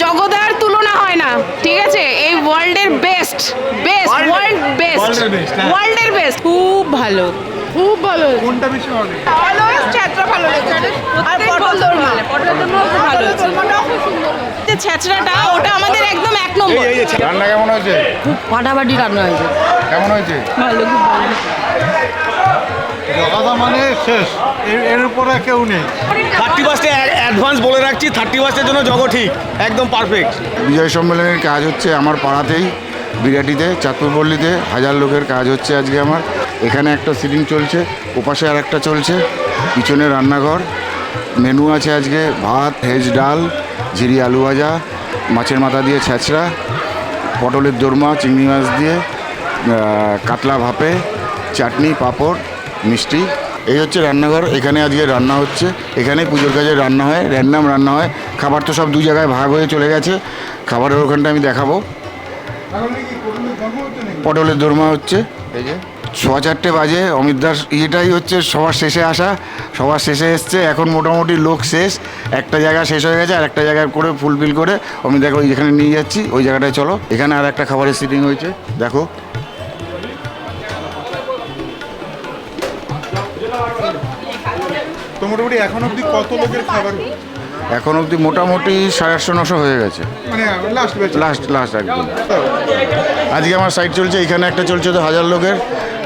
জগদার তুলনা হয় না ঠিক আছে? এই ওয়ার্ল্ডের বেস্ট বেস্ট ওয়ার্ল্ড বেস্ট। ওয়ার্ল্ডের বেস্ট খুব ভালো খুব ভালো। কোনটা বেশি ভালো? অলওয়েজ ছেঁচড়া ভালো লেগেছে। আর পটল দোরমা পটল দোরমা খুব ভালো হয়েছে ওটা আমাদের একদম এক নম্বর। রান্না কেমন হয়েছে? খুব ফাটাফাটি রান্না হয়েছে। কেমন হয়েছে? ভালো খুব ভালো। জগাদা মানে শেষ। এর- উপরে কেউ নেই। থার্টি ফার্স্টে অ্যাডভান্স বলে রাখছি থার্টি ফার্স্টের জন্য জগ ঠিক একদম পারফেক্ট বিজয় সম্মেলনের কাজ হচ্ছে আমার পাড়াতেই বিরাটিতে চাঁদপুর পল্লীতে হাজার লোকের কাজ হচ্ছে আজকে আমার। এখানে একটা সিটিং চলছে ওপাশে আর একটা চলছে পিছনে রান্নাঘর মেনু আছে আজকে ভাত ভেজ ডাল ঝিরি আলু ভাজা মাছের মাথা দিয়ে ছ্যাঁচড়া পটলের দোরমা চিংড়ি মাছ দিয়ে কাতলা ভাপে চাটনি পাঁপড় মিষ্টি। এই হচ্ছে রান্নাঘর এখানে আজকে রান্না হচ্ছে। এখানে পুজোর কাজে রান্না হয় র্যান্ডাম রান্না হয়। খাবার তো সব দু জায়গায় ভাগ হয়ে চলে গেছে। খাবারের ওখানটা আমি দেখাবো। পটলের দোরমা হচ্ছে। এই যে। সোয়া চারটে বাজে অমিত দাস ইয়েটাই হচ্ছে সবার শেষে আসা। সবার শেষে এসছে এখন মোটামুটি লোক শেষ। একটা জায়গা শেষ হয়ে গেছে আর একটা জায়গায় করে ফুলফিল করে অমিত দাকে ওই যেখানে নিয়ে যাচ্ছি। ওই জায়গাটায় চলো। এখানে আর একটা খাবারের সিটিং হয়েছে। দেখো। মোটামুটি এখন অবধি কত লোকের খাবার? এখন অবধি মোটামুটি সাড়ে আটশো নশো হয়ে গেছে। মানে লাস্ট লাস্ট লাস্ট একদম। আজকে আমার সাইট চলছে এখানে একটা চলছে তো হাজার লোকের।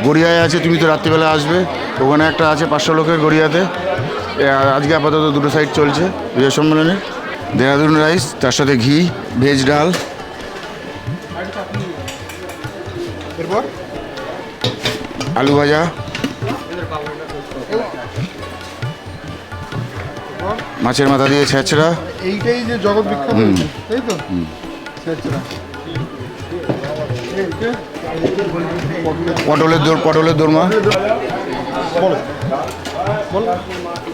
গড়িয়ায় আছে তুমি তো রাত্রিবেলা আসবে। ওখানে একটা আছে পাঁচশো লোকের গড়িয়াতে। আজকে আপাতত দুটো সাইট চলছে বিজয় সম্মেলনে। দেহরাদুন রাইস তার সাথে ঘি ভেজ ডাল। আলু ভাজা। মাছের মাথা দিয়ে ছেঁচড়া। এইটাই যে জগৎ বিখ্যাত। তাই তো? পটলের দোর পটলের দোরমা।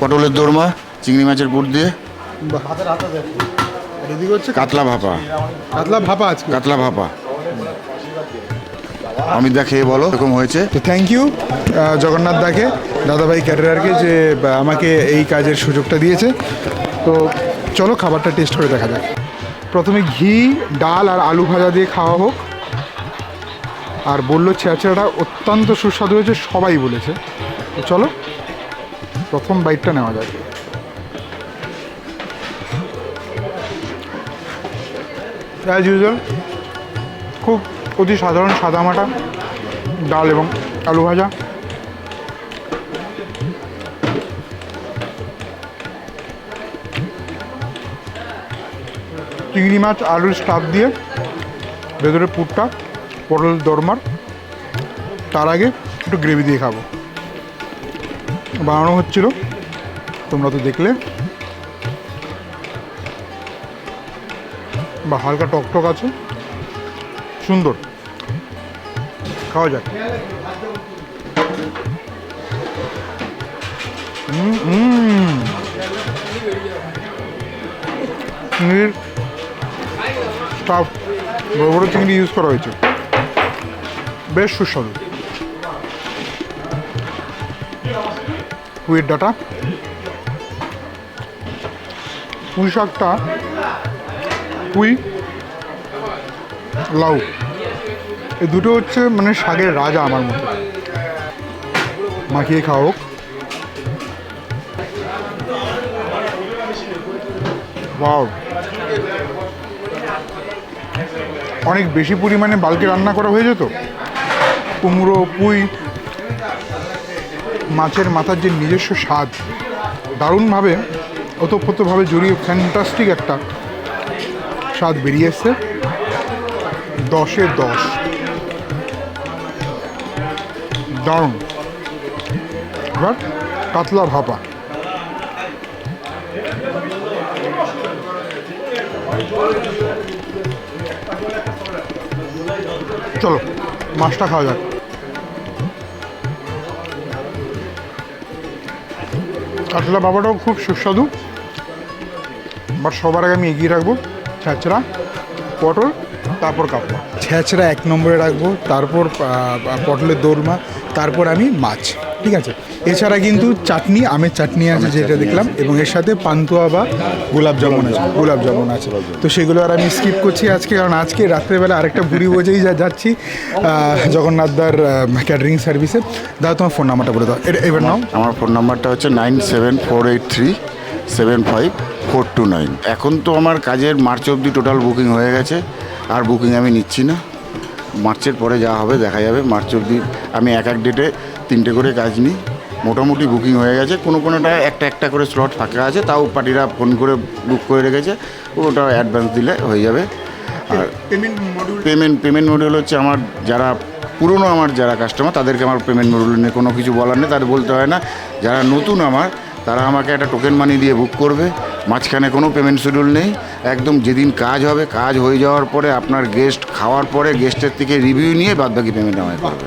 পটলের দোরমা চিংড়ি মাছের পুর দিয়ে। কাতলা ভাপা। কাতলা ভাপা আজকে। কাতলা ভাপা। অমিত দা খেয়ে বলো এরকম হয়েছে। থ্যাংক ইউ জগন্নাথ দাকে, দাদাভাই ক্যারিয়ারকে যে আমাকে এই কাজের সুযোগটা দিয়েছে। তো চলো খাবারটা টেস্ট করে দেখা যাক। প্রথমে ঘি, ডাল আর আলু ভাজা দিয়ে খাওয়া হোক। আর বলল ছেঁচড়াটা অত্যন্ত সুস্বাদু হয়েছে, সবাই বলেছে। তো চলো, প্রথম বাইটটা নেওয়া যাক। অ্যাজ ইউজুয়াল খুব অতি সাধারণ সাদামাটা ডাল এবং আলু ভাজা। চিংড়ি মাছ, আলুর স্টাফ দিয়ে, ভেতরে পুরটা, পটল দরমার, তার আগে একটু গ্রেভি দিয়ে খাব। বানানো হচ্ছিল, তোমরা তো দেখলে। বা হালকা টকটক আছে। সুন্দর। খাওয়া যাক। চিংড়ির স্টাফ বড় বড় চিংড়ি ইউজ করা হয়েছে। বেশ সুস্বাদু। পুঁইয়ের ডাটা পুঁই শাকটা পুঁই, লাউ। এই দুটো হচ্ছে মানে শাকের রাজা আমার মতো। মাখিয়ে খাওয়া হোক। Wow. অনেক বেশি পরিমাণে বালকে রান্না করা হয়েছে তো কুমড়ো, পুঁই, মাছের মাথার যে নিজস্ব স্বাদ, দারুণভাবে, ওতপ্রোতভাবে জড়িয়ে ফ্যান্টাস্টিক একটা স্বাদ বেরিয়ে এসছে। দশে দশ। দারুণ। এবার কাতলা ভাপা। চলো, মাছটা খাওয়া যাক। কাতলা বাবাটাও খুব সুস্বাদু। বা সবার আগে আমি এগিয়ে রাখব ছ্যাঁচড়া পটল, তারপর কাপড় ছ্যাঁচড়া এক নম্বরে রাখব, তারপর পটলের দোরমা, তারপর আমি মাছ। ঠিক আছে। এছাড়া কিন্তু চাটনি আমের চাটনি আছে যেটা দেখলাম এবং এর সাথে পান্তুয়া বা গোলাপ জামুন আছে গোলাপ জামুন আছে। তো সেগুলো আর আমি স্কিপ করছি আজকে কারণ আজকে রাত্রেবেলা আরেকটা ভুড়ি বোঝেই যা যাচ্ছি জগন্নাথদার ক্যাটারিং সার্ভিসে দাদা তোমার ফোন নাম্বারটা বলে দাও। এটা এবার নাও। আমার ফোন নাম্বারটা হচ্ছে nine seven four eight three seven five four two nine এখন তো আমার কাজের মার্চ অবধি টোটাল বুকিং হয়ে গেছে আর বুকিং আমি নিচ্ছি না। মার্চের পরে যা হবে দেখা যাবে মার্চ অবধি আমি এক এক ডেটে তিনটে করে কাজ নিই। মোটামুটি বুকিং হয়ে গেছে। কোনো কোনোটা একটা একটা করে স্লট ফাঁকা আছে। তাও পার্টিরা ফোন করে বুক করে রেখেছে। ওটা অ্যাডভান্স দিলে হয়ে যাবে। আর payment module payment payment module হচ্ছে আমার যারা পুরনো আমার যারা কাস্টমার তাদেরকে আমার পেমেন্ট মডিউল নিয়ে কোনো কিছু বলার নেই। তাদের বলতে হয় না যারা নতুন আমার তারা আমাকে একটা টোকেন মানি দিয়ে বুক করবে। মাঝখানে কোনো পেমেন্ট শিডিউল নেই। একদম যেদিন কাজ হবে কাজ হয়ে যাওয়ার পরে আপনার গেস্ট খাওয়ার পরে গেস্টের থেকে রিভিউ নিয়ে বাদ বাকি পেমেন্ট আমায় করবে।